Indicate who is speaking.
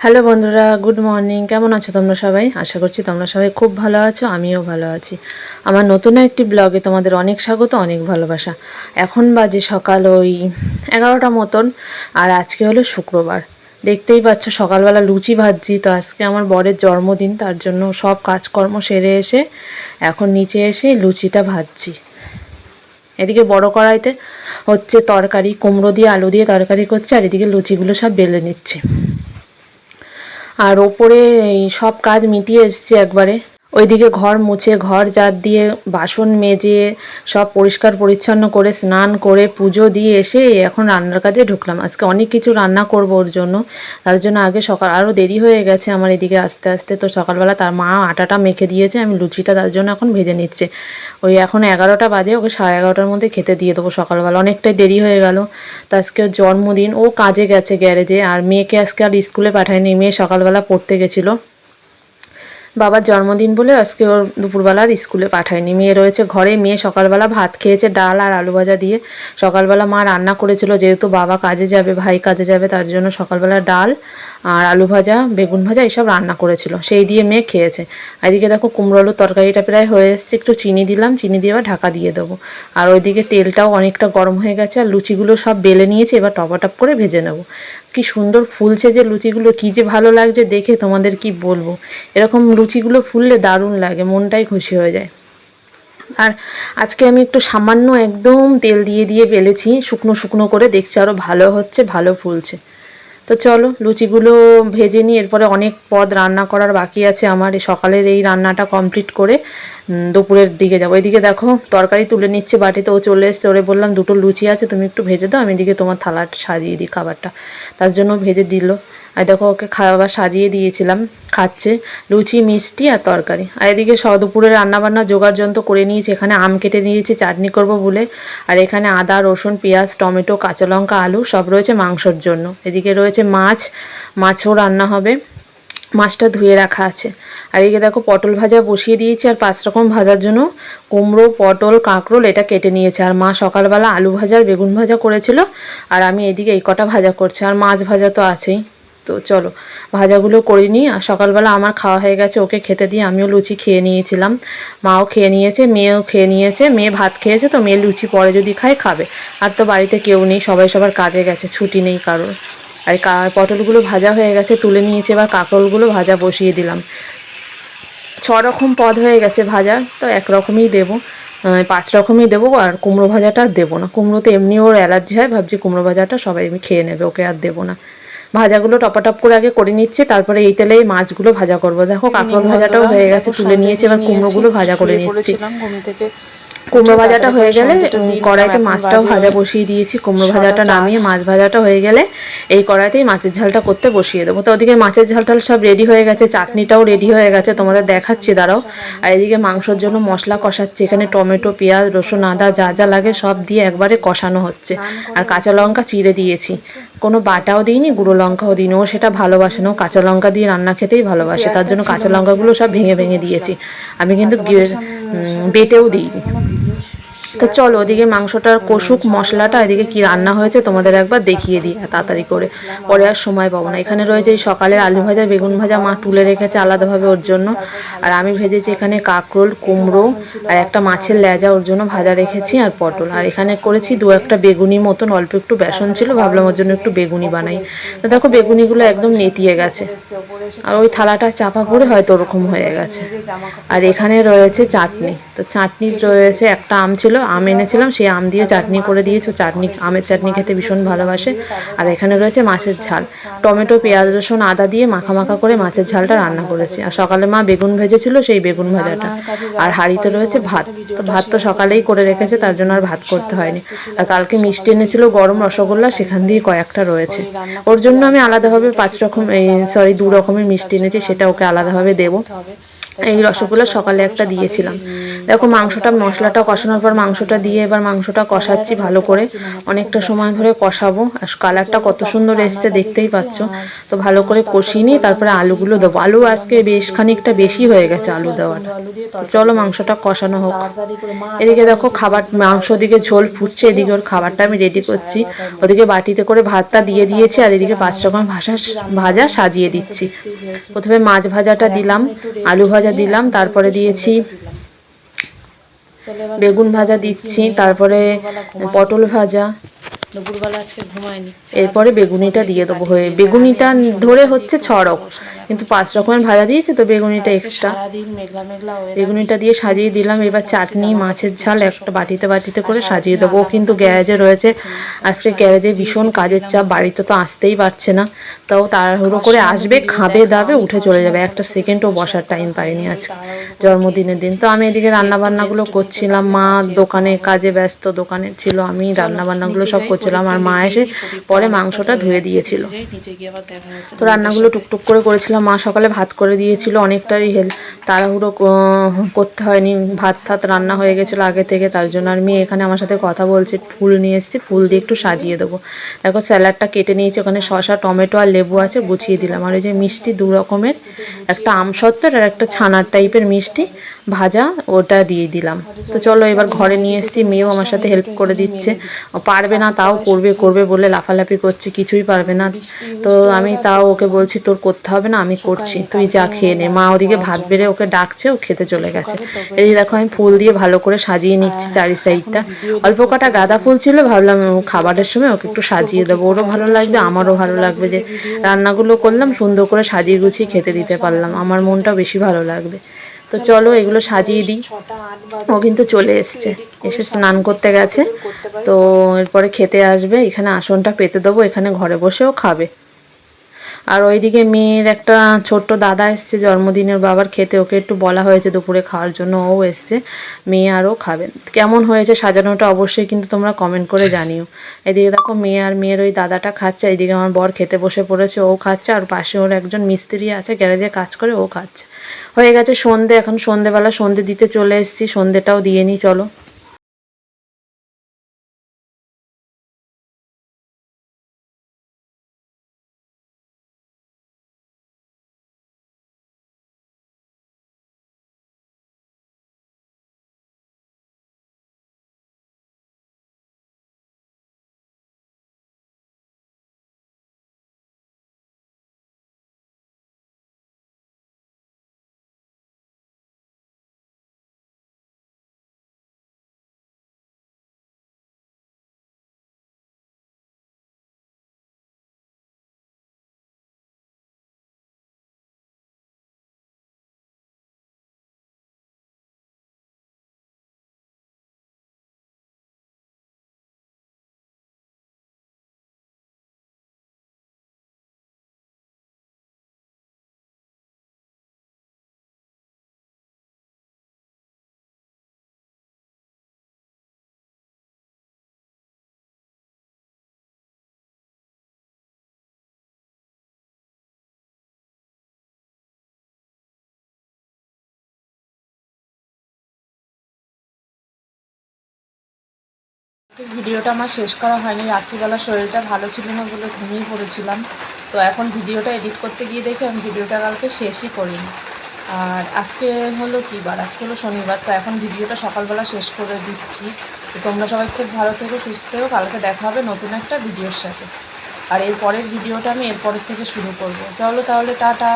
Speaker 1: Hello বন্ধুরা, good morning. কেমন আছো তোমরা সবাই? আশা করছি তোমরা সবাই খুব ভালো আছো, আমিও ভালো আছি। আমার নতুন একটি ব্লগে তোমাদের অনেক স্বাগত, অনেক ভালোবাসা। এখন বাজে সকাল ওই এগারোটা মতন, আর আজকে হলো শুক্রবার। দেখতেই পাচ্ছ, সকালবেলা লুচি ভাজছি, তো আজকে আমার বরের জন্মদিন, তার জন্য সব কাজকর্ম সেরে এসে এখন নিচে এসে লুচিটা ভাজছি। এদিকে বড় কড়াইতে হচ্ছে তরকারি, কুমড়ো দিয়ে, আলু দিয়ে তরকারি করছে, আর এদিকে লুচিগুলো সব বেলে নিচ্ছে। আর ওপরে সব কাজ মিটিয়ে এসছি একবারে। ওইদিকে ঘর মুছে, ঘর জাত দিয়ে বাসন মেজে, সব পরিষ্কার পরিচ্ছন্ন করে, স্নান করে, পুজো দিয়ে এসে এখন রান্নার কাজে ঢুকলাম। আজকে অনেক কিছু রান্না করব ওর জন্য। তার জন্য আগে সকাল আরও দেরি হয়ে গেছে আমার এদিকে আস্তে আস্তে। তো সকালবেলা তার মা আটাটা মেখে দিয়েছে, আমি লুচিটা তার জন্য এখন ভেজে নিচ্ছে। ওই এখন এগারোটা বাজে, ওকে সাড়ে এগারোটার মধ্যে খেতে দিয়ে দেবো সকালবেলা। অনেকটাই দেরি হয়ে গেল। তো আজকে জন্মদিন, ও কাজে গেছে গ্যারেজে, আর মেয়েকে আজকে আর স্কুলে পাঠায়নি। মেয়ে সকালবেলা পড়তে গেছিল। বাবার জন্মদিন বলে আজকে ওর দুপুরবেলা আর স্কুলে পাঠায়নি। মেয়ে রয়েছে ঘরে, মেয়ে সকালবেলা ভাত খেয়েছে, ডাল আর আলু ভাজা দিয়ে। সকালবেলা মা রান্না করেছিল, যেহেতু বাবা কাজে যাবে, ভাই কাজে যাবে, তার জন্য সকালবেলা ডাল আর আলু ভাজা, বেগুন ভাজা এইসব রান্না করেছিল। সেই দিয়ে মেয়ে খেয়েছে। এদিকে দেখো কুমড়ো আলুর তরকারিটা প্রায় হয়ে এসছে, একটু চিনি দিলাম, চিনি দিয়ে ঢাকা দিয়ে দেবো। আর ওইদিকে তেলটাও অনেকটা গরম হয়ে গেছে, আর লুচিগুলো সব বেলে নিয়েছে, এবার টপাটপ করে ভেজে নেব। কি সুন্দর ফুলছে যে লুচিগুলো, কি যে ভালো লাগছে দেখে তোমাদের কি বলব? এরকম লুচিগুলো ফুললে দারুণ লাগে, মনটাই খুশি হয়ে যায়। আর আজকে আমি একটু সামান্য একদম তেল দিয়ে দিয়ে ফেলেছি, শুকনো শুকনো করে দেখছি আরও ভালো হচ্ছে, ভালো ফুলছে। তো চলো, লুচিগুলো ভেজে নিই, এরপরে অনেক পদ রান্না করার বাকি আছে আমার সকালের এই রান্নাটা কমপ্লিট করে দুপুরের দিকে যাব। এদিকে দেখো, তরকারি তুলে নিচ্ছে, বাটিতে ও চলে এসছে। ওরে বললাম, দুটো লুচি আছে, তুমি একটু ভেজে দাও, আমি এদিকে তোমার থালাটা সাজিয়ে দিই খাবারটা। তার জন্য ভেজে দিল। আর দেখো, ওকে খাবার সাজিয়ে দিয়েছিলাম, খাচ্ছে। লুচি, মিষ্টি আর তরকারি। আর এদিকে স দুপুরে রান্নাবান্না জোগাড় যন্ত্র করে নিয়েছি। এখানে আম কেটে নিয়েছি, চাটনি করব বলে। আর এখানে আদা, রসুন, পেঁয়াজ, টমেটো, কাঁচা লঙ্কা, আলু সব রয়েছে মাংসর জন্য। এদিকে রয়েছে মাছ, মাছও রান্না হবে। মাছটা ধুয়ে রাখা আছে। আর এদিকে দেখো পটল ভাজা বসিয়ে দিয়েছি, আর পাঁচ রকম ভাজার জন্য কুমড়ো, পটল, কাঁকরোল এটা কেটে নিয়েছে। আর মা সকালবেলা আলু ভাজা আর বেগুন ভাজা করেছিল, আর আমি এদিকে এই কটা ভাজা করছি, আর মাছ ভাজা তো আছেই। তো চলো, ভাজাগুলো করে নিই। আর সকালবেলা আমার খাওয়া হয়ে গেছে, ওকে খেতে দিয়ে আমিও লুচি খেয়ে নিয়েছিলাম। মাও খেয়ে নিয়েছে, মেয়েও খেয়ে নিয়েছে, মেয়ে ভাত খেয়েছে, তো মেয়ে লুচি পরে যদি খায় খাবে। আর তো বাড়িতে কেউ নেই, সবাই সবার কাজে গেছে, ছুটি নেই কারোর। আর পটলগুলো ভাজা হয়ে গেছে তুলে নিয়েছে এবার কাঁকরোলগুলো ভাজা বসিয়ে দিলাম। ছ রকম পদ হয়ে গেছে ভাজা তো এক রকমই দেবো। পাঁচ রকমই দেবো আর কুমড়ো ভাজাটা আর দেবো না। কুমড়োতে এমনি ওর অ্যালার্জি হয় ভাবছি কুমড়ো ভাজাটা সবাই আমি খেয়ে নেবে ওকে আর দেবো না। ভাজাগুলো টপাটপ করে আগে করে নিচ্ছে তারপরে এই তেলে মাছগুলো ভাজা করব। দেখো কাঁকড় ভাজাটাও হয়ে গেছে তুলে নিয়েছে এবার কুমড়োগুলো ভাজা করে নিচ্ছি। কুমড়ো ভাজাটা হয়ে গেলে কড়াইতে মাছটাও ভাজা বসিয়ে দিয়েছি কুমড়ো ভাজাটা নামিয়ে মাছ ভাজাটা হয়ে গেলে এই কড়াইতেই মাছের ঝালটা করতে বসিয়ে দেবো। তো ওদিকে মাছের ঝালটা সব রেডি হয়ে গেছে চাটনিটাও রেডি হয়ে গেছে তোমাদের দেখাচ্ছি দাঁড়াও। আর এদিকে মাংসর জন্য মশলা কষাচ্ছি এখানে টমেটো পেঁয়াজ রসুন আদা যা যা লাগে সব দিয়ে একবারে কষানো হচ্ছে। আর কাঁচা লঙ্কা চিড়ে দিয়েছি। কোনো বাটাও দিইনি গুঁড়ো লঙ্কাও দিইনি ও সেটা ভালোবাসে না ও কাঁচা লঙ্কা দিয়ে রান্না খেতেই ভালোবাসে তার জন্য কাঁচা লঙ্কাগুলো সব ভেঙে ভেঙে দিয়েছি। আমি কিন্তু বেটেও দিইনি। তো চলো, ওদিকে মাংসটার কষুক মশলাটা, এদিকে কি রান্না হয়েছে তোমাদের একবার দেখিয়ে দিই তাড়াতাড়ি করে। পরে আর সময় পাবো না। এখানে রয়েছে এই সকালের আলু ভাজা, বেগুন ভাজা, মা তুলে রেখেছে আলাদাভাবে ওর জন্য। আর আমি ভেজেছি এখানে কাঁকরোল, কুমড়ো আর একটা মাছের লেজা ওর জন্য ভাজা রেখেছি আর পটল। আর এখানে করেছি দু একটা বেগুনি মতন, অল্প একটু বেসন ছিল, ভাবলাম ওর জন্য একটু বেগুনি বানাই। তো দেখো বেগুনিগুলো একদম নেতিয়ে গেছে। আর ওই থালাটা চাপা পড়ে হয়তো ওরকম হয়ে গেছে। আর এখানে রয়েছে চাটনি। তো চাটনি রয়েছে একটা আম ছিল আম এনেছিলাম, সেই আম দিয়ে চাটনি করে দিয়েছ। চাটনি, আমের চাটনি খেতে ভীষণ ভালোবাসে। আর এখানে রয়েছে মাছের ঝাল। টমেটো, পেঁয়াজ, রসুন, আদা দিয়ে মাখা মাখা করে মাছের ঝালটা রান্না করেছি। আর সকালে মা বেগুন ভেজেছিল, সেই বেগুন ভাজাটা। আর হাঁড়িতে রয়েছে ভাত। তো ভাত তো সকালেই করে রেখেছে, তার জন্য আর ভাত করতে হয়নি। আর কালকে মিষ্টি এনেছিল গরম রসগোল্লা, সেখান দিয়ে কয়েকটা রয়েছে। ওর জন্য আমি আলাদাভাবে পাঁচ রকম, এই, সরি, দু রকমের মিষ্টি এনেছি, সেটা ওকে আলাদাভাবে দেবো। এই রসগোল্লা সকালে একটা দিয়েছিলাম। দেখো, মাংসটা, মশলাটা কষানোর পর মাংসটা দিয়ে এবার মাংসটা কষাচ্ছি ভালো করে। অনেকটা সময় ধরে কষাবো। আর কালারটা কত সুন্দর এসছে দেখতেই পাচ্ছ। তো ভালো করে কষিয়ে নিই তারপরে আলুগুলো দেবো। আলু আজকে বেশ খানিকটা বেশি হয়ে গেছে আলু দেওয়াটা। চলো, মাংসটা কষানো হোক। এদিকে দেখো, খাবার, মাংস দিকে ঝোল ফুটছে। এদিকে ওর খাবারটা আমি রেডি করছি। ওদিকে বাটিতে করে ভাতটা দিয়ে দিয়েছি। আর এদিকে পাঁচ রকম ভাষা, ভাজা সাজিয়ে দিচ্ছি। প্রথমে মাছ ভাজাটা দিলাম, আলু ভাজা দিলাম, তারপরে দিয়েছি বেগুন ভাজা দিচ্ছি তারপরে পটল ভাজা।
Speaker 2: দুপুরবেলা আজকে
Speaker 1: এরপরে বেগুনিটা দিয়ে দেবো হয়ে বেগুনিটা ধরে হচ্ছে ছ রকম। কিন্তু পাঁচ রকমের ভাজা দিয়েছে তো বেগুনিটা এক্সট্রা বেগুনিটা দিয়ে সাজিয়ে দিলাম এবার চাটনি মাছের ঝাল একটা বাটিতে বাটিতে করে সাজিয়ে দেবো। কিন্তু গ্যারেজে রয়েছে। আজকে গ্যারেজে ভীষণ কাজের চাপ বাড়িতে তো আসতেই পারছে না। তাও তাড়াহুড়ো করে আসবে খাবে দাবে উঠে চলে যাবে। একটা সেকেন্ডও বসার টাইম পাইনি আজকে জন্মদিনের দিন। তো আমি এদিকে রান্না বান্নাগুলো করছিলাম মা দোকানে কাজে ব্যস্ত দোকানে ছিল আমি রান্না বান্নাগুলো সব করছিলাম আর মা এসে পরে মাংসটা ধুয়ে দিয়েছিল। তো রান্নাগুলো টুকটুক করে করেছিলাম মা সকালে ভাত করে দিয়েছিল। অনেকটাই হেল্প তাড়াহুড়ো করতে হয়নি। ভাত থাত রান্না হয়ে গেছিল আগে থেকে। তার জন্য আর মেয়ে এখানে আমার সাথে কথা বলছে। ফুল নিয়ে এসেছি। ফুল দিয়ে একটু সাজিয়ে দেবো। দেখো, স্যালাডটা কেটে নিয়েছি। ওখানে শসা, টমেটো আর লেবু আছে। গুছিয়ে দিলাম। আর ওই যে মিষ্টি দু রকমের, একটা আমসত্ত্বের আর একটা ছানার টাইপের মিষ্টি ভাজা, ওটা দিয়ে দিলাম। তো চলো, এবার ঘরে নিয়ে এসেছি। মেয়েও আমার সাথে হেল্প করে দিচ্ছে। পারবে না, তাও করবে করবে বলে লাফালাফি করছে, কিছুই পারবে না। তো আমি তাও ওকে বলছি, তোর করতে হবে না, আমি করছি। তুই যা খেয়ে নে। মা ওদিকে ভাত বেড়ে ওকে ডাকছে, ও খেতে চলে গেছে। এই দেখো, আমি ফুল দিয়ে ভালো করে সাজিয়ে নিচ্ছি চারি সাইডটা। অল্প কটা গাঁদা ফুল ছিল, ভাবলাম খাবারের সময় ওকে একটু সাজিয়ে দেবো। ওরও ভালো লাগবে, আমারও ভালো লাগবে যে রান্নাগুলো করলাম, সুন্দর করে সাজিয়ে গুছিয়ে খেতে দিতে পারলাম। আমার মনটাও বেশি ভালো লাগবে। তো চলো এগুলো সাজিয়ে দিই। ও কিন্তু চলে এসছে। এসে স্নান করতে গেছে। তো এরপরে খেতে আসবে। এখানে আসনটা পেতে দেবো। এখানে ঘরে বসেও খাবে। আর ওইদিকে মেয়ের একটা ছোট্ট দাদা এসছে, জন্মদিনের বাবার খেতে। ওকে একটু বলা হয়েছে দুপুরে খাওয়ার জন্য। ও এসছে। মেয়ে আরও খাবে কেমন হয়েছে সাজানোটা অবশ্যই কিন্তু তোমরা কমেন্ট করে জানিও। এদিকে দেখো মেয়ে আর মেয়ের ওই দাদাটা খাচ্ছে। এইদিকে আমার বর খেতে বসে পড়েছে, ও খাচ্ছে। আর পাশে ওর একজন মিস্ত্রি আছে, গ্যারেজে কাজ করে, ও খাচ্ছে। হয়ে গেছে সন্ধে এখন সন্ধেবেলা সন্ধে দিতে চলে এসেছি সন্ধেটাও দিয়ে নিই চলো।
Speaker 2: ভিডিওটা আমার শেষ করা হয়নি। রাত্রিবেলা শরীরটা ভালো ছিল না বলে ঘুমিয়ে পড়েছিলাম। তো এখন ভিডিওটা এডিট করতে গিয়ে দেখি আমি ভিডিওটা কালকে শেষই করিনি। আর আজকে হলো কী বার আজকে হলো শনিবার, তো এখন ভিডিওটা সকালবেলা শেষ করে দিচ্ছি। তো তোমরা সবাই খুব ভালো থেকো, সুস্থ কালকে দেখা হবে নতুন একটা ভিডিওর সাথে। আর এরপরের ভিডিওটা আমি এরপরের থেকে শুরু করব। চলো তাহলে, টাটা।